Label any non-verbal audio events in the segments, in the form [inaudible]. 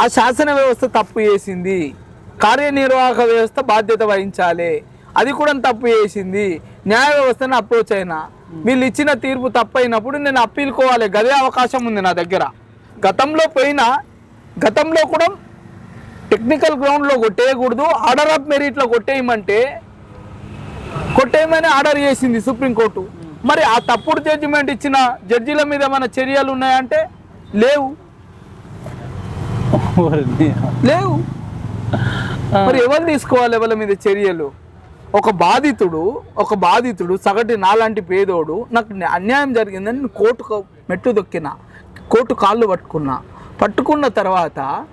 ఆ శాసన వ్యవస్థ తప్పు చేసింది. కార్యనిర్వాహక వ్యవస్థ బాధ్యత వహించాలి. అది కూడా తప్పు చేసింది. న్యాయ వ్యవస్థను అప్రోచ్ అయినా వీళ్ళు ఇచ్చిన తీర్పు తప్పు అయినప్పుడు నేను అప్పీలుకోవాలి గదే అవకాశం ఉంది నా దగ్గర. గతంలో పోయినా గతంలో కూడా టెక్నికల్ గ్రౌండ్లో కొట్టేయకూడదు. ఆర్డర్ ఆఫ్ మెరిట్లో కొట్టేయమంటే కొట్టేయమని ఆర్డర్ చేసింది సుప్రీంకోర్టు మరి ఆ తప్పుడు జడ్జిమెంట్ ఇచ్చిన జడ్జిల మీద మన చర్యలు ఉన్నాయంటే? లేవు. లేవు. మరి ఎవరు తీసుకోవాలి ఎవరి మీద చర్యలు? ఒక బాధితుడు ఒక బాధితుడు సగటు నాలాంటి పేదోడు నాకు న్యా- అన్యాయం జరిగిందని నేను కోర్టు మెట్టు దొక్కిన కోర్టు కాళ్ళు పట్టుకున్నా. పట్టుకున్న తర్వాత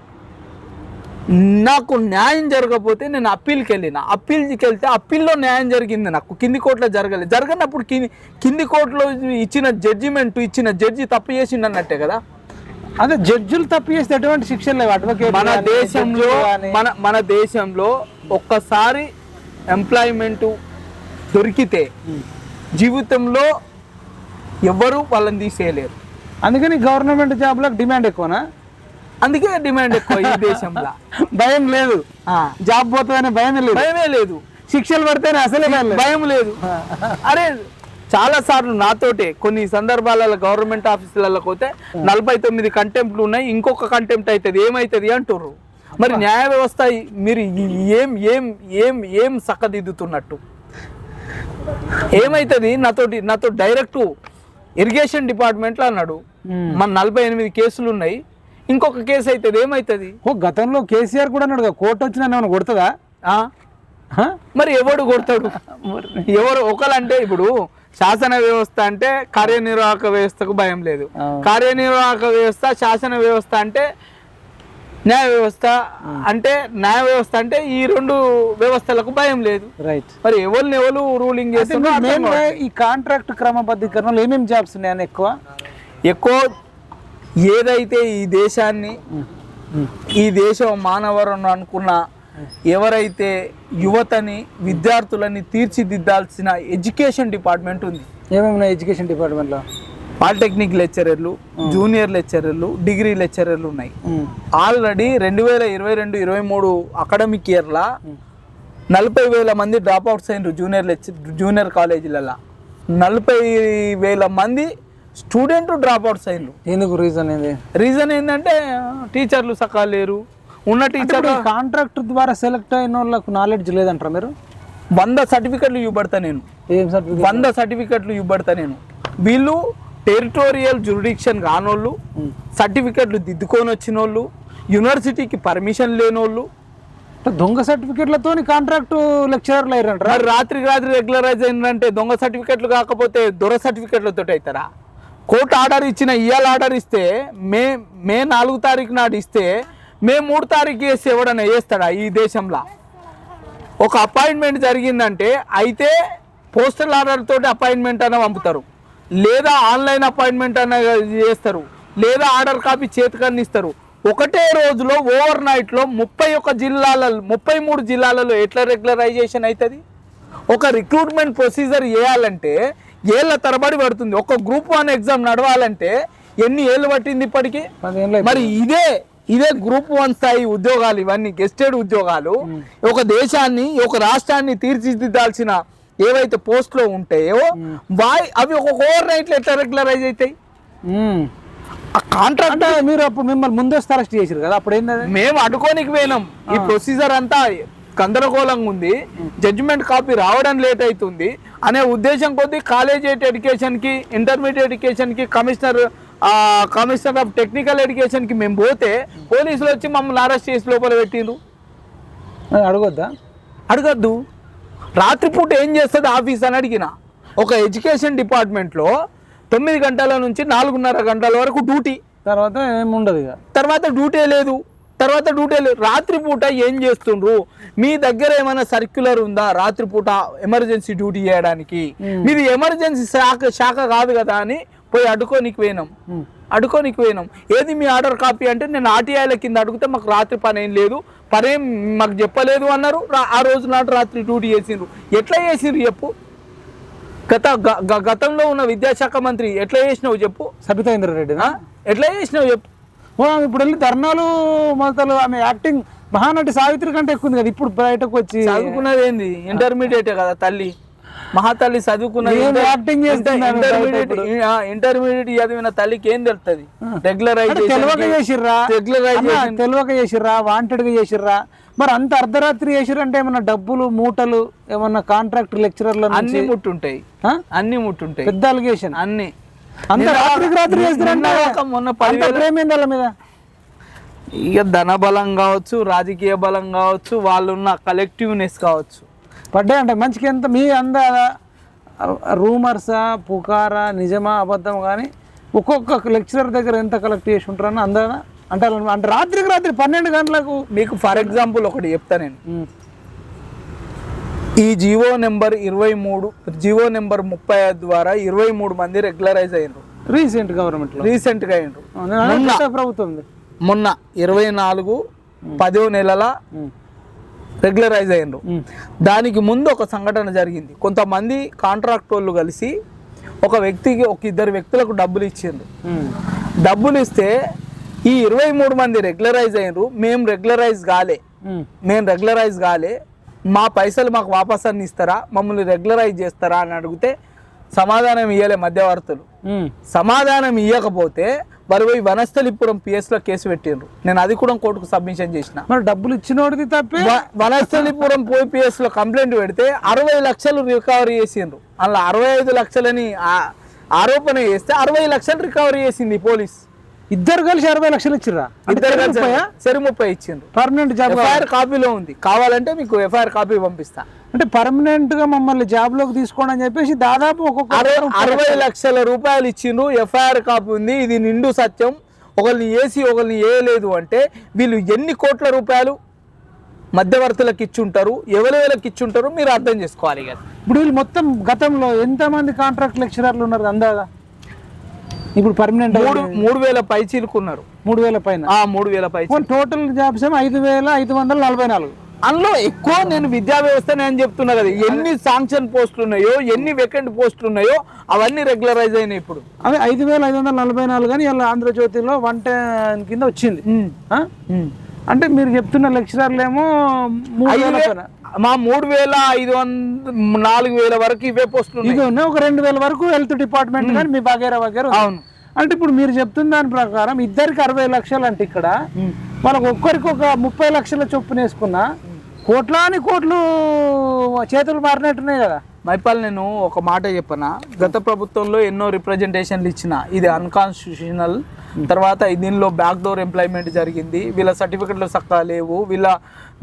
నాకు న్యాయం జరగకపోతే నేను అప్పీల్కి వెళ్ళిన. అప్పీల్కి వెళ్తే అప్పీల్లో న్యాయం జరిగింది నాకు. కింది కోర్టులో జరగలేదు జరగనప్పుడు కింది కింది కోర్టులో ఇచ్చిన జడ్జిమెంట్ ఇచ్చిన జడ్జి తప్పు చేసిండు అన్నట్టే కదా? అదే జడ్జిలు తప్పు చేస్తే ఎటువంటి శిక్షలు లేవు. అడ్వకేట్ మన దేశంలో మన మన దేశంలో ఒక్కసారి ఎంప్లాయ్మెంట్ దొరికితే జీవితంలో ఎవరు వాళ్ళని తీసేయలేరు. అందుకని గవర్నమెంట్ జాబ్లకు డిమాండ్ ఎక్కువనా? అందుకే డిమాండ్ ఎక్కువ ఈ దేశంలో. [laughs] భయం లేదు. ఆ, జాబ్ పోతుందనే భయం లేదు. భయమే లేదు. శిక్షలు పడితేనే అసలే భయం లేదు. అరే చాలా సార్లు నాతోటే కొన్ని సందర్భాలలో గవర్నమెంట్ ఆఫీసులలో పోతే నలభై తొమ్మిది కంటెంప్ట్లు ఉన్నాయి ఇంకొక కంటెంప్ట్ అవుతుంది ఏమవుతుంది అంటుర్రు? మరి న్యాయ వ్యవస్థ మీరు ఏం ఏం ఏం ఏం సక్కదిద్దుతున్నట్టు ఏమవుతుంది నాతోటి నాతో డైరెక్ట్ ఇరిగేషన్ డిపార్ట్మెంట్లో అన్నాడు. మన నలభై ఎనిమిది కేసులు ఉన్నాయి. ఇంకొక కేసు అవుతుంది ఏమవుతుంది ఓ గతంలో కేసీఆర్ కూడా అన్నాడు కదా, కోర్టు వచ్చినా ఏమైనా కొడుతుందా? మరి ఎవడు కొడతాడు? ఎవరు ఒకలంటే ఇప్పుడు శాసన వ్యవస్థ అంటే కార్యనిర్వాహక వ్యవస్థకు భయం లేదు. కార్యనిర్వాహక వ్యవస్థ శాసన వ్యవస్థ అంటే న్యాయ వ్యవస్థ అంటే న్యాయ వ్యవస్థ అంటే ఈ రెండు వ్యవస్థలకు భయం లేదు. రైట్ మరి ఎవరిని ఎవరు రూలింగ్ చేస్తున్నారు ఈ కాంట్రాక్ట్ క్రమబద్ధీకరణలో ఏమేమి జాబ్స్ ఉన్నాయని ఎక్కువ? ఎక్కువ ఏదైతే ఈ దేశాన్ని ఈ దేశం మానవరం అనుకున్న ఎవరైతే యువతని విద్యార్థులని తీర్చిదిద్దాల్సిన ఎడ్యుకేషన్ డిపార్ట్మెంట్ ఉంది. ఏమేమి ఎడ్యుకేషన్ డిపార్ట్మెంట్లో? పాలిటెక్నిక్ లెక్చరర్లు జూనియర్ లెక్చరర్లు డిగ్రీ లెక్చరర్లు ఉన్నాయి. ఆల్రెడీ రెండు వేల ఇరవై రెండు ఇరవై మూడు అకాడమిక్ ఇయర్లా నలభై వేల మంది డ్రాప్ అవుట్స్ అయినారు జూనియర్ లెక్చర్ జూనియర్ కాలేజీలలో. నలభై వేల మంది స్టూడెంట్ డ్రాప్ అవుట్స్ అయినారు. ఎందుకు? రీజన్ ఏంది? రీజన్ ఏంటంటే టీచర్లు సకా లేరు ఉన్న టీచర్ కాంట్రాక్ట్ ద్వారా సెలెక్ట్ అయిన వాళ్ళకు నాలెడ్జ్ లేదంటారా మీరు? వంద సర్టిఫికెట్లు ఇవ్వబడతా నేను. ఏం సర్టిఫికేట్ వంద సర్టిఫికెట్లు ఇవ్వబడతా నేను. వీళ్ళు టెరిటోరియల్ జురిడిక్షన్ కానోళ్ళు సర్టిఫికెట్లు దిద్దుకొని వచ్చిన వాళ్ళు యూనివర్సిటీకి పర్మిషన్ లేనోళ్ళు. దొంగ సర్టిఫికేట్లతో కాంట్రాక్ట్ లెక్చరర్లు అయ్యారంటారా మరి రాత్రికి రాత్రి రెగ్యులరైజ్ అయిందంటే దొంగ సర్టిఫికెట్లు కాకపోతే దొర సర్టిఫికెట్లతో అవుతారా కోర్టు ఆర్డర్ ఇచ్చిన ఇవాళ ఆర్డర్ ఇస్తే మే మే నాలుగు తారీఖు నాడు ఇస్తే మే మూడు తారీఖు వేసి ఎవడన్నా వేస్తాడా ఈ దేశంలో? ఒక అపాయింట్మెంట్ జరిగిందంటే అయితే పోస్టల్ ఆర్డర్ తోటి అపాయింట్మెంట్ అన్న పంపుతారు. లేదా ఆన్లైన్ అపాయింట్మెంట్ అన్న చేస్తారు. లేదా ఆర్డర్ కాపీ చేతికన్నా ఇస్తారు. ఒకటే రోజులో ఓవర్ నైట్లో ముప్పై ఒక్క జిల్లాలలో ముప్పై మూడు జిల్లాలలో ఎట్లా రెగ్యులరైజేషన్ అవుతుంది ఒక రిక్రూట్మెంట్ ప్రొసీజర్ చేయాలంటే ఏళ్ళ తరబడి పడుతుంది. ఒక గ్రూప్ వన్ ఎగ్జామ్ నడవాలంటే ఎన్ని ఏళ్ళు పట్టింది ఇప్పటికీ? మరి ఇదే ఇదే గ్రూప్ వన్ స్థాయి ఉద్యోగాలు ఇవన్నీ గెస్టెడ్ ఉద్యోగాలు. ఒక దేశాన్ని ఒక రాష్ట్రాన్ని తీర్చిదిద్దాల్సిన ఏవైతే పోస్ట్లో ఉంటాయో వాయి అవి ఒక ఓవర్ నైట్లో ఎట్లా రెగ్యులరైజ్ అవుతాయి? కాంట్రాక్ట్ మీరు అప్పుడు మిమ్మల్ని ముందస్తు అరెస్ట్ చేసారు కదా అప్పుడు అది? మేము అడుకోనికి పోయినాం. ఈ ప్రొసీజర్ అంతా గందరగోళంగా ఉంది. జడ్జిమెంట్ కాపీ రావడం లేట్ అవుతుంది. అనే ఉద్దేశం కొద్దీ కాలేజ్ ఎడ్యుకేషన్కి ఇంటర్మీడియట్ ఎడ్యుకేషన్కి కమిషనర్ కమిషనర్ ఆఫ్ టెక్నికల్ ఎడ్యుకేషన్కి మేము పోతే పోలీసులు వచ్చి మమ్మల్ని అరెస్ట్ చేసి లోపల పెట్టిండ్రు. అది అడగొద్దా? అడగద్దు. రాత్రిపూట ఏం చేస్తుంది ఆఫీస్ అని అడిగిన. ఒక ఎడ్యుకేషన్ డిపార్ట్మెంట్లో తొమ్మిది గంటల నుంచి నాలుగున్నర గంటల వరకు డ్యూటీ. తర్వాత ఏమి ఉండదు ఇక. తర్వాత డ్యూటీ లేదు. తర్వాత డ్యూటీ లేదు. రాత్రిపూట ఏం చేస్తుండ్రు? మీ దగ్గర ఏమైనా సర్క్యులర్ ఉందా? రాత్రిపూట ఎమర్జెన్సీ డ్యూటీ చేయడానికి. మీది ఎమర్జెన్సీ శాఖ శాఖ కాదు కదా అని పోయి అడుకోనికి పోయినాం. అడుకోనికి పోయినాం. ఏది మీ ఆర్డర్ కాపీ అంటే నేను ఆర్టీఐల కింద అడిగితే మాకు రాత్రి పని ఏం లేదు. పని ఏం మాకు చెప్పలేదు అన్నారు. ఆ రోజు నాటు రాత్రి డ్యూటీ చేసిండ్రు. ఎట్లా చేసిండ్రు చెప్పు? గత గతంలో ఉన్న విద్యాశాఖ మంత్రి ఎట్లా చేసినావు చెప్పు? సబితా ఇంద్రారెడ్డి? ఎట్లా చేసినావు చెప్పు? ఇప్పుడు వెళ్ళి ధర్నాలు మొదలు ఆమె యాక్టింగ్ మహానటి సావిత్రి కంటే ఎక్కువ ఉంది కదా. ఇప్పుడు బయటకు వచ్చి చదువుకున్నది ఏంది? ఇంటర్మీడియట్ కదా తల్లి. మహాతల్లి ఆమె ఇంటర్మీడియట్ చదివిన తల్లికి ఏం తెలుస్తుంది తెలివక రెగ్యులరైజేషన్ చేసిర్రా? తెలివక చేసిర్రా? వాంటెడ్గా చేసిర్రా? మరి అంత అర్ధరాత్రి చేసిర్రు అంటే ఏమన్నా డబ్బులు మూటలు ఏమన్నా కాంట్రాక్ట్ లెక్చరర్ల అన్ని ముట్టుంటాయి? అన్ని ముట్టుంటాయి. పెద్ద అలిగేషన్ అన్ని. అంత రాత్రికి రాత్రి చేస్తారంటే మొన్న వాళ్ళ మీద? ఇక ధన బలం కావచ్చు రాజకీయ బలం కావచ్చు వాళ్ళు ఉన్న కలెక్టివ్నెస్ కావచ్చు. పడ్డాయి అంటే. మంచికి ఎంత మీ అంద రూమర్సా పుకారా నిజమా అబద్ధం కానీ ఒక్కొక్క లెక్చరర్ దగ్గర ఎంత కలెక్ట్ చేసి ఉంటారని అందాదా అంటే వాళ్ళ- అంటే రాత్రికి రాత్రి పన్నెండు గంటలకు మీకు ఫర్ ఎగ్జాంపుల్ ఒకటి చెప్తా నేను. ఈ జివో నెంబర్ ఇరవై మూడు జివో నెంబర్ ముప్పై ఐదు ద్వారా ఇరవై మూడు మంది రెగ్యులరైజ్ అయ్యారు రీసెంట్ గవర్నమెంట్ రీసెంట్గా అయ్యారు? కొత్త ప్రభుత్వం మొన్న ఇరవై నాలుగు పదో నెలల రెగ్యులరైజ్ అయ్యారు దానికి ముందు ఒక సంఘటన జరిగింది. కొంతమంది కాంట్రాక్ట్ వాళ్ళు కలిసి ఒక వ్యక్తికి ఒక ఇద్దరు వ్యక్తులకు డబ్బులు ఇచ్చిండ్రు. డబ్బులు ఇస్తే ఈ ఇరవై మూడు మంది రెగ్యులరైజ్ అయ్యారు మేము రెగ్యులరైజ్ కాలే. మేము. రెగ్యులరైజ్ కాలే. మా పైసలు మాకు వాపస్ అన్ని ఇస్తారా? మమ్మల్ని రెగ్యులరైజ్ చేస్తారా? అని అడిగితే సమాధానం ఇయ్యలే మధ్యవర్తులు. సమాధానం ఇవ్వకపోతే వారు పోయి వనస్థలిపురం పిఎస్లో కేసు పెట్టిండ్రు. నేను అది కూడా కోర్టుకు సబ్మిషన్ చేసిన. మరి డబ్బులు ఇచ్చినోడిది తప్పే? వనస్థలిపురం పోయి పిఎస్లో కంప్లైంట్ పెడితే అరవై లక్షలు రికవరీ చేసిండ్రు. అలా అరవై ఐదు లక్షలని ఆరోపణ చేస్తే అరవై లక్షలు రికవరీ చేసింది పోలీస్. ఇద్దరు కలిసి అరవై లక్షలు ఇచ్చిర్రా? ఇద్దరు కలిసి సరి ముప్పై ఇచ్చిండ్రు. పర్మనెంట్ జాబ్ ఎఫ్ఐఆర్ కాపీలో ఉంది. కావాలంటే మీకు ఎఫ్ఐఆర్ కాపీ పంపిస్తా. అంటే పర్మనెంట్గా మమ్మల్ని జాబ్లోకి తీసుకోండి అని చెప్పేసి దాదాపు ఒక్కొక్క అరవై లక్షల. రూపాయలు ఇచ్చిండ్రు. ఎఫ్ఐఆర్ కాపీ ఉంది. ఇది నిండు సత్యం. ఒకరిని వేసి ఒకరిని వేయలేదు అంటే వీళ్ళు ఎన్ని కోట్ల రూపాయలు మధ్యవర్తులకు ఇచ్చుంటారు? ఎవరెవరికి ఇచ్చుంటారు? మీరు అర్థం చేసుకోవాలి కదా. ఇప్పుడు వీళ్ళు మొత్తం గతంలో ఎంత మంది కాంట్రాక్ట్ లెక్చరర్లు ఉన్నారు అందాగా ఇప్పుడు పర్మనెంట్ మూడు మూడు వేల పై చీలుకున్నారు మూడు వేల పైన. ఆ మూడు వేల పై టోటల్ జాబ్స్ ఏమో ఐదు వేల ఐదు వందల నలభై నాలుగు. అందులో ఎక్కువ నేను విద్యా వ్యవస్థ నేను చెప్తున్నా కదా. ఎన్ని శాంక్షన్ పోస్టులు ఉన్నాయో ఎన్ని వేకెంట్ పోస్టులు ఉన్నాయో అవన్నీ రెగ్యులరైజ్ అయినాయి ఇప్పుడు. అవి ఐదు వేల ఐదు వందల నలభై నాలుగు కానీ ఇలా ఆంధ్రజ్యోతిలో వన్ టెన్ కింద వచ్చింది? అంటే మీరు చెప్తున్న లెక్చరర్లు ఏమో. మా మూడు వేల ఐదు వంద నాలుగు వేల వరకు ఇవే పోస్టులు ఇది ఉన్నాయి. ఒక రెండు వేల వరకు హెల్త్ డిపార్ట్మెంట్ కానీ మీ వగేరా వగేరా. అవును. అంటే ఇప్పుడు మీరు చెప్తున్న దాని ప్రకారం ఇద్దరికి అరవై లక్షలు అంటే ఇక్కడ. వాళ్ళకి ఒక్కరికి ఒక ముప్పై లక్షల చొప్పున వేసుకున్నా. కోట్లాని కోట్లు చేతులు మారినట్టున్నాయి కదా. మైపాల్ నేను ఒక మాట చెప్పనా? గత ప్రభుత్వంలో ఎన్నో రిప్రజెంటేషన్లు ఇచ్చిన. ఇది అన్కాన్స్టిట్యూషనల్ తర్వాత దీనిలో బ్యాక్ డోర్ ఎంప్లాయ్మెంట్ జరిగింది. వీళ్ళ సర్టిఫికెట్లు సక్కా లేవు. వీళ్ళ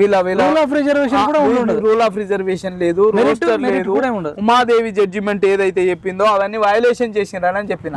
వీళ్ళ వీళ్ళ rule of reservation rule of reservation లేదు. రోస్టర్ లేదు. కూడా ఉండదు. ఉమాదేవి జడ్జిమెంట్ ఏదైతే చెప్పిందో అవన్నీ వయలేషన్ చేసిండ్రని చెప్పిన.